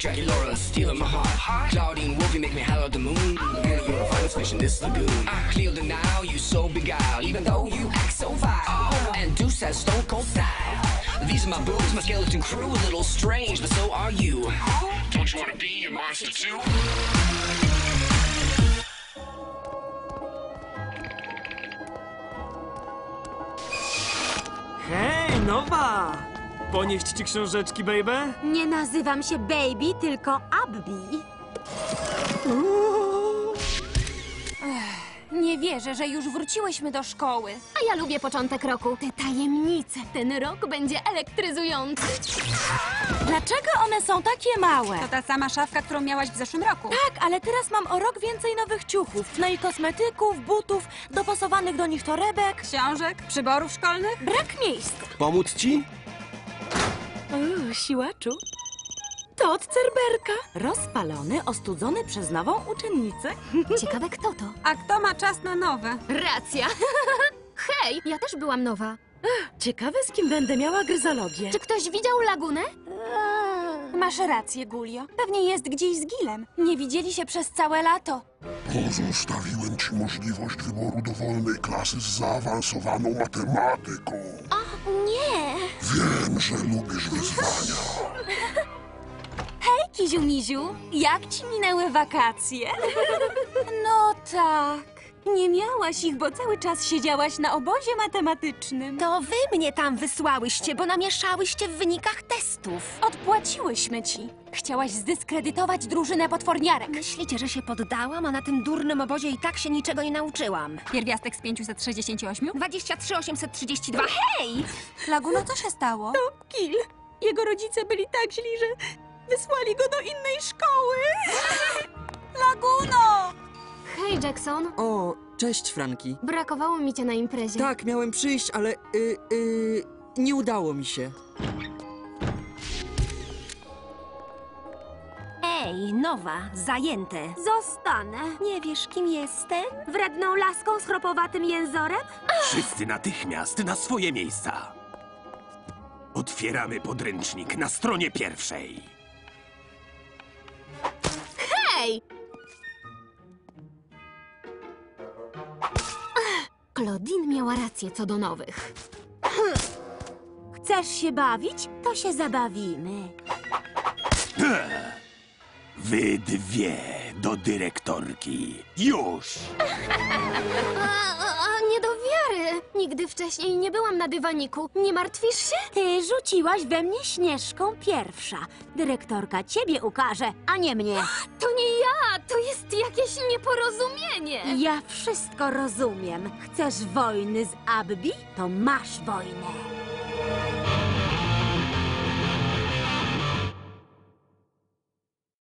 Dracula stealing my heart. Claudine Wolfie make me holler at the moon. Girl, you're a finest fish in this lagoon. I clear the now, you so beguiled, even though you act so vile. And Deuce has stone cold style. These are my boobs, my skeleton crew, a little strange, but so are you. Don't you wanna be a monster too? Hey, nowa! Ponieść ci książeczki, baby? Nie nazywam się Baby, tylko Abby. Nie wierzę, że już wróciłyśmy do szkoły. A ja lubię początek roku. Te tajemnice. Ten rok będzie elektryzujący. Dlaczego one są takie małe? To ta sama szafka, którą miałaś w zeszłym roku. Tak, ale teraz mam o rok więcej nowych ciuchów. No i kosmetyków, butów, dopasowanych do nich torebek. Książek, przyborów szkolnych. Brak miejsca. Pomóc ci? Siłaczu. To od Cerberka. Rozpalony, ostudzony przez nową uczennicę. Ciekawe kto to. A kto ma czas na nowe? Racja. Hej, ja też byłam nowa. Ciekawe, z kim będę miała gryzologię. Czy ktoś widział lagunę? Masz rację, Gulio. Pewnie jest gdzieś z Gilem. Nie widzieli się przez całe lato. Pozostawiłem ci możliwość wyboru dowolnej klasy z zaawansowaną matematyką. Nie. Wiem, że lubisz wyzwania. Kiziu Miziu, jak ci minęły wakacje? No tak. Nie miałaś ich, bo cały czas siedziałaś na obozie matematycznym. To wy mnie tam wysłałyście, bo namieszałyście w wynikach testów. Odpłaciłyśmy ci. Chciałaś zdyskredytować drużynę potworniarek. Myślicie, że się poddałam, a na tym durnym obozie i tak się niczego nie nauczyłam. Pierwiastek z 568? 23 832. Hej! Laguno, co się stało? Gil. Jego rodzice byli tak źli, że wysłali go do innej szkoły. Jackson. O, cześć, Franki. Brakowało mi cię na imprezie. Tak, miałem przyjść, ale y, y, nie udało mi się. Ej, nowa, zajęte. Zostanę. Nie wiesz, kim jestem? Wredną laską z chropowatym jęzorem? Wszyscy natychmiast na swoje miejsca. Otwieramy podręcznik na stronie pierwszej. Hej! Claudine miała rację co do nowych. Chcesz się bawić? To się zabawimy. Wy dwie do dyrektorki. Już! Nigdy wcześniej nie byłam na dywaniku. Nie martwisz się? Ty rzuciłaś we mnie śnieżką pierwsza. Dyrektorka ciebie ukaże, a nie mnie. To nie ja! To jest jakieś nieporozumienie! Ja wszystko rozumiem. Chcesz wojny z Abby? To masz wojnę.